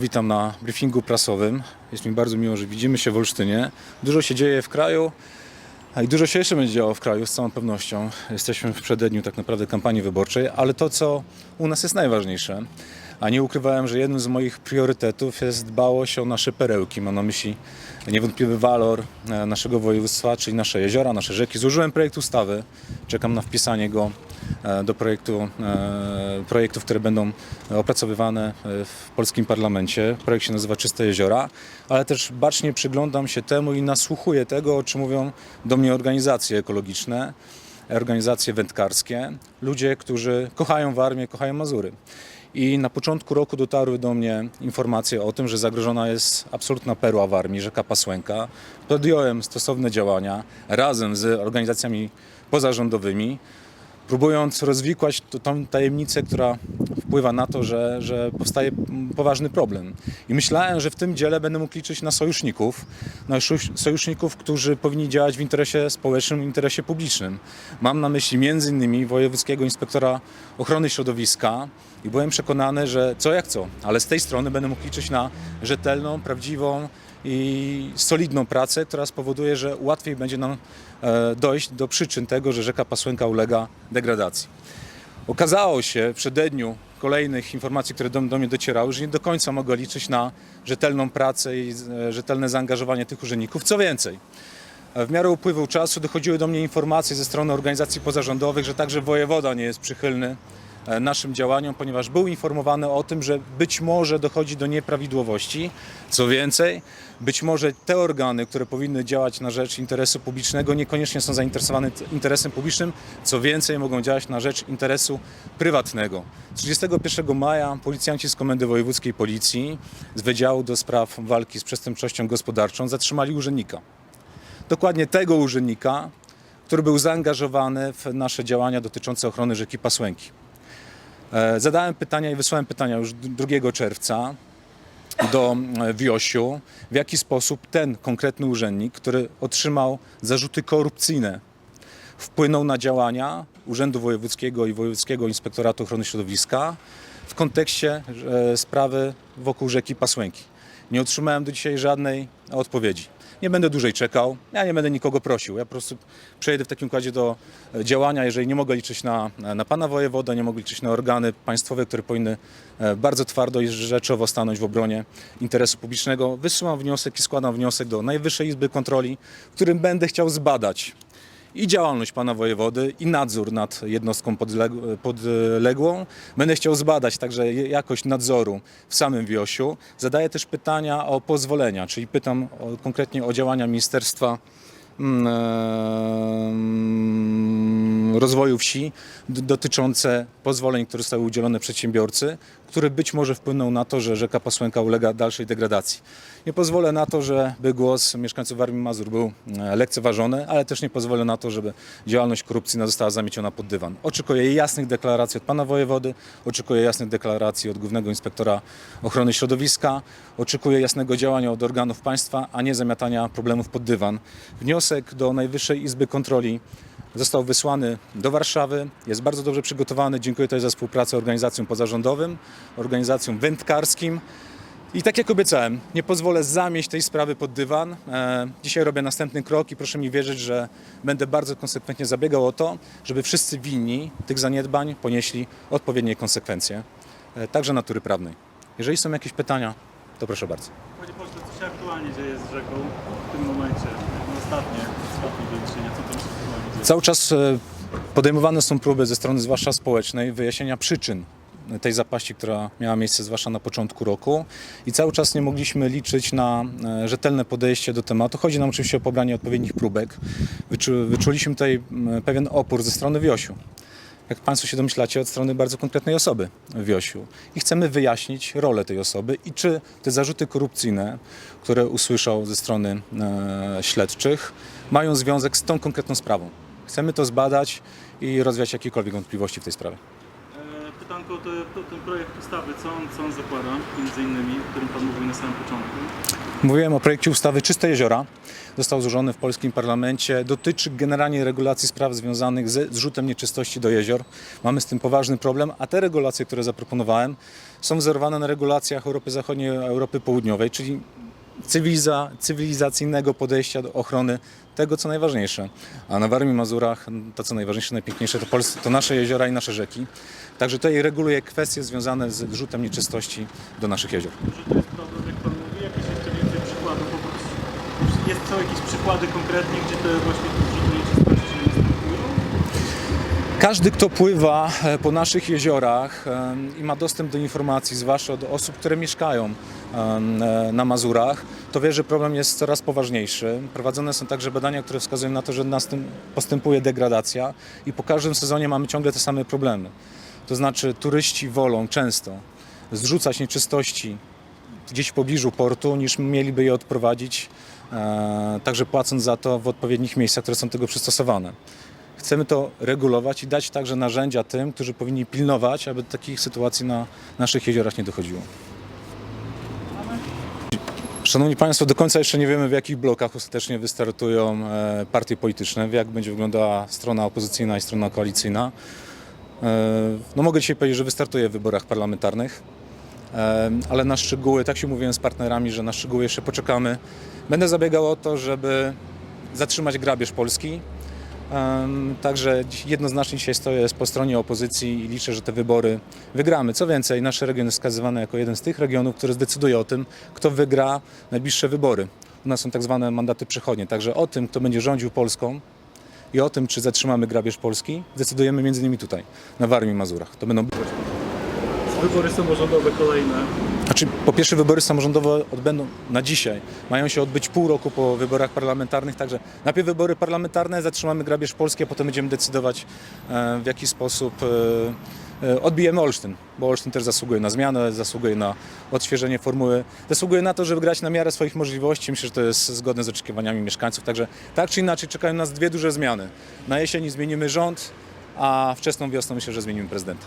Witam na briefingu prasowym. Jest mi bardzo miło, że widzimy się w Olsztynie. Dużo się dzieje w kraju, i dużo się jeszcze będzie działo w kraju z całą pewnością. Jesteśmy w przededniu tak naprawdę kampanii wyborczej, ale to, co u nas jest najważniejsze, a nie ukrywałem, że jednym z moich priorytetów jest dbałość o nasze perełki. Mam na myśli niewątpliwy walor e, naszego województwa, czyli nasze jeziora, nasze rzeki. Złożyłem projekt ustawy, czekam na wpisanie go e, do projektu, e, projektów, które będą opracowywane w polskim parlamencie. Projekt się nazywa Czyste Jeziora, ale też bacznie przyglądam się temu i nasłuchuję tego, o czym mówią do mnie organizacje ekologiczne, organizacje wędkarskie, ludzie, którzy kochają Warmię, kochają Mazury. I na początku roku dotarły do mnie informacje o tym, że zagrożona jest absolutna perła Warmii, rzeka Pasłęka. Podjąłem stosowne działania razem z organizacjami pozarządowymi, próbując rozwikłać tą tajemnicę, która wpływa na to, że, że powstaje poważny problem. I myślałem, że w tym dziele będę mógł liczyć na sojuszników, na sojuszników, którzy powinni działać w interesie społecznym, w interesie publicznym. Mam na myśli innymi Wojewódzkiego Inspektora Ochrony Środowiska i byłem przekonany, że co jak co, ale z tej strony będę mógł liczyć na rzetelną, prawdziwą i solidną pracę, która spowoduje, że łatwiej będzie nam e, dojść do przyczyn tego, że rzeka Pasłęka ulega degradacji. Okazało się w przededniu kolejnych informacji, które do, do mnie docierały, że nie do końca mogę liczyć na rzetelną pracę i e, rzetelne zaangażowanie tych urzędników. Co więcej, w miarę upływu czasu dochodziły do mnie informacje ze strony organizacji pozarządowych, że także wojewoda nie jest przychylny naszym działaniom, ponieważ był informowany o tym, że być może dochodzi do nieprawidłowości. Co więcej, być może te organy, które powinny działać na rzecz interesu publicznego, niekoniecznie są zainteresowane interesem publicznym. Co więcej, mogą działać na rzecz interesu prywatnego. 31 maja policjanci z Komendy Wojewódzkiej Policji z Wydziału do Spraw Walki z Przestępczością Gospodarczą zatrzymali urzędnika dokładnie tego urzędnika, który był zaangażowany w nasze działania dotyczące ochrony rzeki Pasłęki. E, Zadałem pytania i wysłałem pytania już d- 2 czerwca do e, Wiosiu, w jaki sposób ten konkretny urzędnik, który otrzymał zarzuty korupcyjne, wpłynął na działania Urzędu Wojewódzkiego i Wojewódzkiego Inspektoratu Ochrony Środowiska w kontekście e, sprawy wokół rzeki Pasłęki. Nie otrzymałem do dzisiaj żadnej odpowiedzi. Nie będę dłużej czekał, ja nie będę nikogo prosił. Ja po prostu przejdę w takim układzie do działania, jeżeli nie mogę liczyć na, na pana wojewoda, nie mogę liczyć na organy państwowe, które powinny e, bardzo twardo i rzeczowo stanąć w obronie interesu publicznego. Wysyłam wniosek i składam wniosek do Najwyższej Izby Kontroli, w którym będę chciał zbadać i działalność pana wojewody i nadzór nad jednostką podleg- podległą. Będę chciał zbadać także jakość nadzoru w samym Wiosiu. Zadaję też pytania o pozwolenia, czyli pytam o, konkretnie o działania Ministerstwa mm, em, Rozwoju Wsi dotyczące pozwoleń, które zostały udzielone przedsiębiorcy, które być może wpłyną na to, że rzeka Pasłęka ulega dalszej degradacji. Nie pozwolę na to, żeby głos mieszkańców Warmii Mazur był e, lekceważony, ale też nie pozwolę na to, żeby działalność korupcyjna została zamieciona pod dywan. Oczekuję jasnych deklaracji od pana wojewody, oczekuję jasnych deklaracji od Głównego Inspektora Ochrony Środowiska, oczekuję jasnego działania od organów państwa, a nie zamiatania problemów pod dywan. Wniosek do Najwyższej Izby Kontroli został wysłany do Warszawy, jest bardzo dobrze przygotowany. Dziękuję też za współpracę organizacjom pozarządowym, organizacjom wędkarskim. I tak jak obiecałem, nie pozwolę zamieść tej sprawy pod dywan. E, dzisiaj robię następny krok i proszę mi wierzyć, że będę bardzo konsekwentnie zabiegał o to, żeby wszyscy winni tych zaniedbań ponieśli odpowiednie konsekwencje, e, także natury prawnej. Jeżeli są jakieś pytania, to proszę bardzo. Panie pośle, co się aktualnie dzieje z rzeką w tym momencie? No Ostatnie, ostatnie doniesienia, co tam? Cały czas e, podejmowane są próby ze strony zwłaszcza społecznej wyjaśnienia przyczyn tej zapaści, która miała miejsce zwłaszcza na początku roku i cały czas nie mogliśmy liczyć na e, rzetelne podejście do tematu. Chodzi nam oczywiście o pobranie odpowiednich próbek. Wyczu, wyczuliśmy tutaj pewien opór ze strony Wiosiu. Jak Państwo się domyślacie, od strony bardzo konkretnej osoby Wiosiu. I chcemy wyjaśnić rolę tej osoby i czy te zarzuty korupcyjne, które usłyszał ze strony e, śledczych, mają związek z tą konkretną sprawą. Chcemy to zbadać i rozwiać jakiekolwiek wątpliwości w tej sprawie. E, pytanko, to, ten projekt ustawy, co on, co on zakłada, między innymi, o którym Pan mówił na samym początku. Mówiłem o projekcie ustawy Czyste Jeziora. Został złożony w polskim parlamencie. Dotyczy generalnie regulacji spraw związanych ze zrzutem nieczystości do jezior. Mamy z tym poważny problem, a te regulacje, które zaproponowałem, są wzorowane na regulacjach Europy Zachodniej Europy Południowej, czyli cywiliza, cywilizacyjnego podejścia do ochrony tego, co najważniejsze. A na Warmii Mazurach to, co najważniejsze, najpiękniejsze, to, Pols- to nasze jeziora i nasze rzeki. Także tutaj reguluje kwestie związane z zrzutem nieczystości do naszych jezior. Że to jest problem, jak Pan mówi, jakieś jeszcze więcej przykładów, po prostu jest, są jakieś przykłady konkretnie, gdzie te właśnie? Każdy, kto pływa e, po naszych jeziorach em, i ma dostęp do informacji, zwłaszcza od osób, które mieszkają e, na Mazurach, to wie, że problem jest coraz poważniejszy. Prowadzone są także badania, które wskazują na to, że postępuje degradacja i po każdym sezonie mamy ciągle te same problemy. To znaczy turyści wolą często zrzucać nieczystości gdzieś w pobliżu portu, niż mieliby je odprowadzić, e, także płacąc za to w odpowiednich miejscach, które są tego przystosowane. Chcemy to regulować i dać także narzędzia tym, którzy powinni pilnować, aby takich sytuacji na naszych jeziorach nie dochodziło. Szanowni Państwo, do końca jeszcze nie wiemy, w jakich blokach ostatecznie wystartują e, partie polityczne, jak będzie wyglądała strona opozycyjna i strona koalicyjna. E, No mogę dzisiaj powiedzieć, że wystartuję w wyborach parlamentarnych, e, ale na szczegóły, tak się mówiłem z partnerami, że na szczegóły jeszcze poczekamy. Będę zabiegał o to, żeby zatrzymać grabież Polski. Także jednoznacznie dzisiaj stoję po stronie opozycji i liczę, że te wybory wygramy. Co więcej, nasz region jest wskazywany jako jeden z tych regionów, który zdecyduje o tym, kto wygra najbliższe wybory. U nas są tak zwane mandaty przechodnie. Także o tym, kto będzie rządził Polską i o tym, czy zatrzymamy grabież Polski, decydujemy między innymi tutaj, na Warmii i Mazurach. To będą Wybory samorządowe kolejne. Znaczy, po pierwsze, wybory samorządowe odbędą na dzisiaj. Mają się odbyć pół roku po wyborach parlamentarnych, także najpierw wybory parlamentarne, zatrzymamy grabież Polski, a potem będziemy decydować, e, w jaki sposób e, e, odbijemy Olsztyn, bo Olsztyn też zasługuje na zmianę, zasługuje na odświeżenie formuły, zasługuje na to, żeby grać na miarę swoich możliwości. Myślę, że to jest zgodne z oczekiwaniami mieszkańców, także tak czy inaczej czekają nas dwie duże zmiany. Na jesieni zmienimy rząd, a wczesną wiosną myślę, że zmienimy prezydenta.